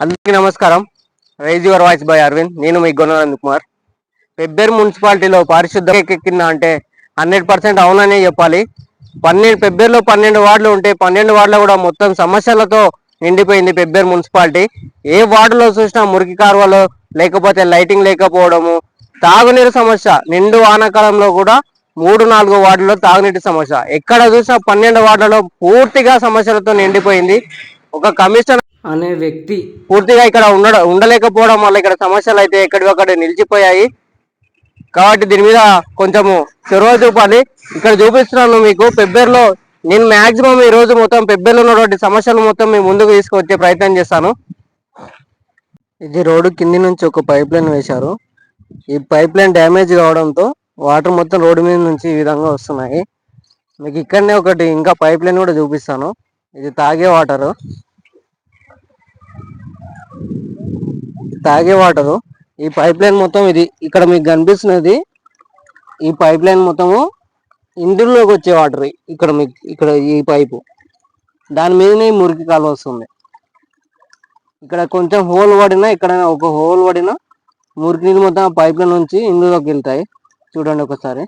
అందరికీ నమస్కారం. Raise your voice by Arvind. నేను మీ గుణానంద్ కుమార్. పెబ్బేరు మున్సిపాలిటీలో పారిశుద్ధ ఎక్కిందా అంటే హండ్రెడ్ పర్సెంట్ అవుననే చెప్పాలి. పన్నెండు పెబ్బేరులో పన్నెండు వార్డులు ఉంటే పన్నెండు వార్డులు కూడా మొత్తం సమస్యలతో నిండిపోయింది పెబ్బేరు మున్సిపాలిటీ. ఏ వార్డులో చూసినా మురికి కాలువలు లేకపోతే లైటింగ్ లేకపోవడము తాగునీరు సమస్య నిండు వానాకాలంలో కూడా మూడు నాలుగు వార్డులో తాగునీటి సమస్య. ఎక్కడ చూసినా పన్నెండు వార్డులలో పూర్తిగా సమస్యలతో నిండిపోయింది. ఒక కమిషనర్ అనే వ్యక్తి పూర్తిగా ఇక్కడ ఉండడం ఉండలేకపోవడం వల్ల ఇక్కడ సమస్యలు అయితే ఎక్కడికక్కడ నిలిచిపోయాయి. కాబట్టి దీని మీద కొంచెము చొరవ చూపాలి. ఇక్కడ చూపిస్తున్నాను మీకు పెబ్బేరులో నేను మాక్సిమం ఈ రోజు మొత్తం పెబ్బేరులో ఉన్నటువంటి సమస్యలు మొత్తం మీ ముందుకు తీసుకొచ్చే ప్రయత్నం చేస్తాను. ఇది రోడ్డు కింది నుంచి ఒక పైప్ లైన్ వేశారు. ఈ పైప్ లైన్ డ్యామేజ్ కావడంతో వాటర్ మొత్తం రోడ్డు మీద నుంచి ఈ విధంగా వస్తున్నాయి. మీకు ఇక్కడనే ఒకటి ఇంకా పైప్ లైన్ కూడా చూపిస్తాను. ఇది తాగే వాటర్ తాగే వాటరు. ఈ పైప్ లైన్ మొత్తం ఇది. ఇక్కడ మీకు కనిపిస్తున్నది ఈ పైప్ లైన్ మొత్తము ఇంటిలోకి వచ్చే వాటర్. ఇక్కడ మీకు ఇక్కడ ఈ పైపు. దాని మీదనే ఈ మురికి కాలువ వస్తుంది. ఇక్కడ కొంచెం హోల్ పడినా ఇక్కడ ఒక హోల్ పడినా మురికి నీళ్ళు మొత్తం ఆ పైప్ లైన్ నుంచి ఇందులోకి వెళ్తాయి. చూడండి ఒకసారి.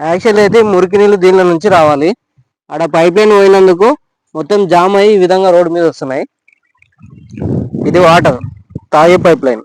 యాక్చువల్లీ అయితే మురికి నీళ్ళు దీనిలో నుంచి రావాలి. ఆడ పైప్ లైన్ పోయినందుకు మొత్తం జామ్ అయ్యి ఈ విధంగా రోడ్డు మీద వస్తున్నాయి. ఇది వాటర్ తాగే పైప్ లైన్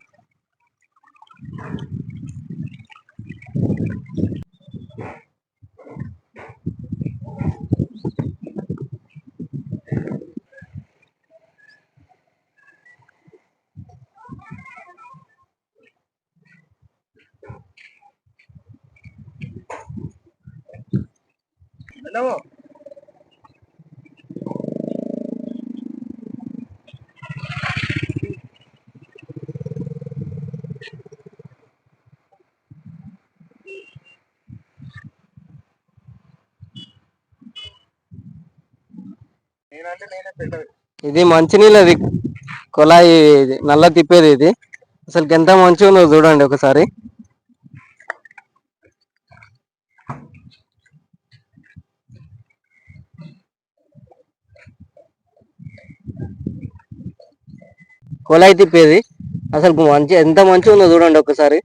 ఇది మంచినీళ్ళది కుళాయి ఇది నల్ల తిప్పేది ఇది. అసలు ఎంత మంచిగా ఉందో చూడండి ఒకసారి. కుళాయి తిప్పేది. అసలు మంచి ఎంత మంచిగా ఉందో చూడండి ఒకసారి.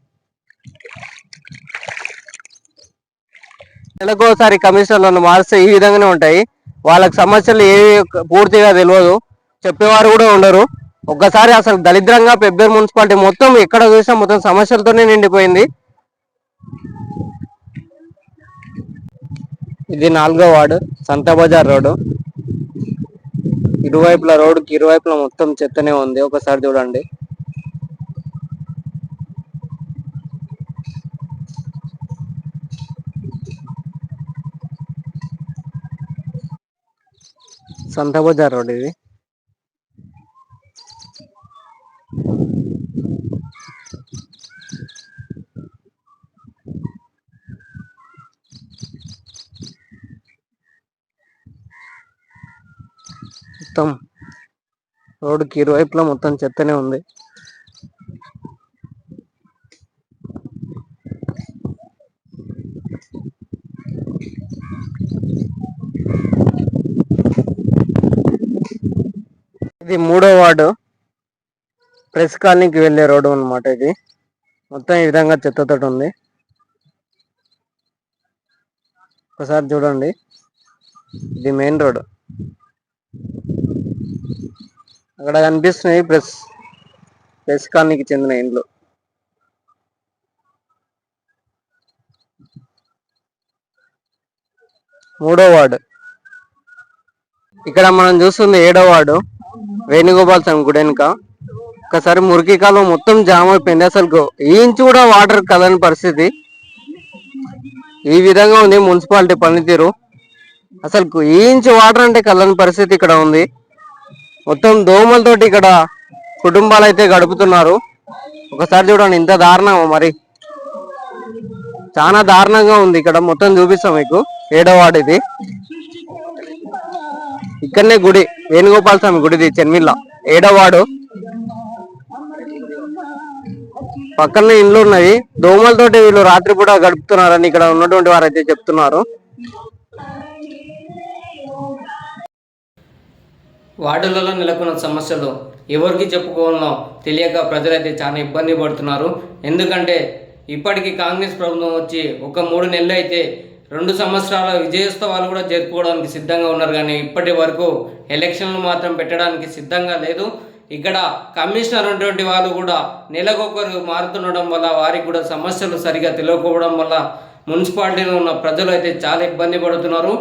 నెలకోసారి కమిషన్లను మారిస్తే ఈ విధంగానే ఉంటాయి. వాళ్ళకి సమస్యలు ఏవి పూర్తిగా తెలియదు చెప్పేవారు కూడా ఉండరు. ఒక్కసారి అసలు దరిద్రంగా పెబ్బేరు మున్సిపాలిటీ మొత్తం ఎక్కడ చూసినా మొత్తం సమస్యలతోనే నిండిపోయింది. ఇది నాలుగో వార్డు సంత బజార్ రోడ్డు. ఇరువైపుల రోడ్డుకి ఇరువైపుల మొత్తం చెత్తనే ఉంది. ఒకసారి చూడండి. సంత బజార్ రోడ్ ఇది. మొత్తం రోడ్డుకి ఇరువైపులా మొత్తం చెత్తనే ఉంది. ఇది మూడో వార్డు. ప్రెస్ కాలనీకి వెళ్ళే రోడ్డు అన్నమాట ఇది. మొత్తం ఈ విధంగా చెత్తతోటి ఉంది. ఒకసారి చూడండి. ఇది మెయిన్ రోడ్ అక్కడ కనిపిస్తున్నాయి ప్రెస్ ప్రెస్ కాలనీకి చెందిన ఇండ్లు. మూడో వార్డు. ఇక్కడ మనం చూస్తుంది ఏడో వార్డు. వేణుగోపాల్ స్వామి గుడి వెనుక. ఒకసారి మురికి కాలం మొత్తం జామ్ అయిపోయింది అసలు ఈ ఇంచు కూడా వాటర్ కదని పరిస్థితి. ఈ విధంగా ఉంది మున్సిపాలిటీ పనితీరు. అసలు ఈ ఇంచు వాటర్ అంటే కలని పరిస్థితి ఇక్కడ ఉంది. మొత్తం దోమలతోటి ఇక్కడ కుటుంబాలు అయితే గడుపుతున్నారు. ఒకసారి చూడండి ఇంత దారుణం మరి? చాలా దారుణంగా ఉంది. ఇక్కడ మొత్తం చూపిస్తాం మీకు. ఏడో వార్డు ఇది. ఇక్కడనే గుడి వేణుగోపాల స్వామి గుడిది చెన్మిల్ల. ఏడవాడు. వార్డు పక్కనే ఇండ్లు ఉన్నాయి దోమలతోటి వీళ్ళు రాత్రిపూట గడుపుతున్నారని ఇక్కడ ఉన్నటువంటి వారు అయితే చెప్తున్నారు. వార్డులలో నెలకొన్న సమస్యలు ఎవరికి చెప్పుకోవాలనో తెలియక ప్రజలైతే చాలా ఇబ్బంది పడుతున్నారు. ఎందుకంటే ఇప్పటికీ కాంగ్రెస్ ప్రభుత్వం వచ్చి ఒక మూడు నెలలు అయితే రెండు సంవత్సరాల విజయోత్సవాలు కూడా జరుపుకోవడానికి సిద్ధంగా ఉన్నారు. కానీ ఇప్పటి వరకు ఎలక్షన్లు మాత్రం పెట్టడానికి సిద్ధంగా లేదు. ఇక్కడ కమిషనర్ ఉన్నటువంటి వాళ్ళు కూడా నెలకొకరు మారుతుండడం వల్ల వారికి కూడా సమస్యలు సరిగా తెలియకపోవడం వల్ల మున్సిపాలిటీలో ఉన్న ప్రజలు అయితే చాలా ఇబ్బంది పడుతున్నారు.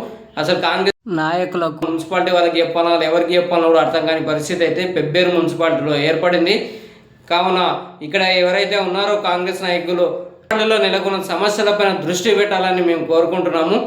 అసలు కాంగ్రెస్ నాయకులకు మున్సిపాలిటీ వాళ్ళకి చెప్పాలో ఎవరికి చెప్పాలో కూడా అర్థం కాని పరిస్థితి అయితే పెబ్బేరు మున్సిపాలిటీలో ఏర్పడింది. కావున ఇక్కడ ఎవరైతే ఉన్నారో కాంగ్రెస్ నాయకులు నెలకొన్న సమస్యలపైన దృష్టి పెట్టాలని మేము కోరుకుంటున్నాము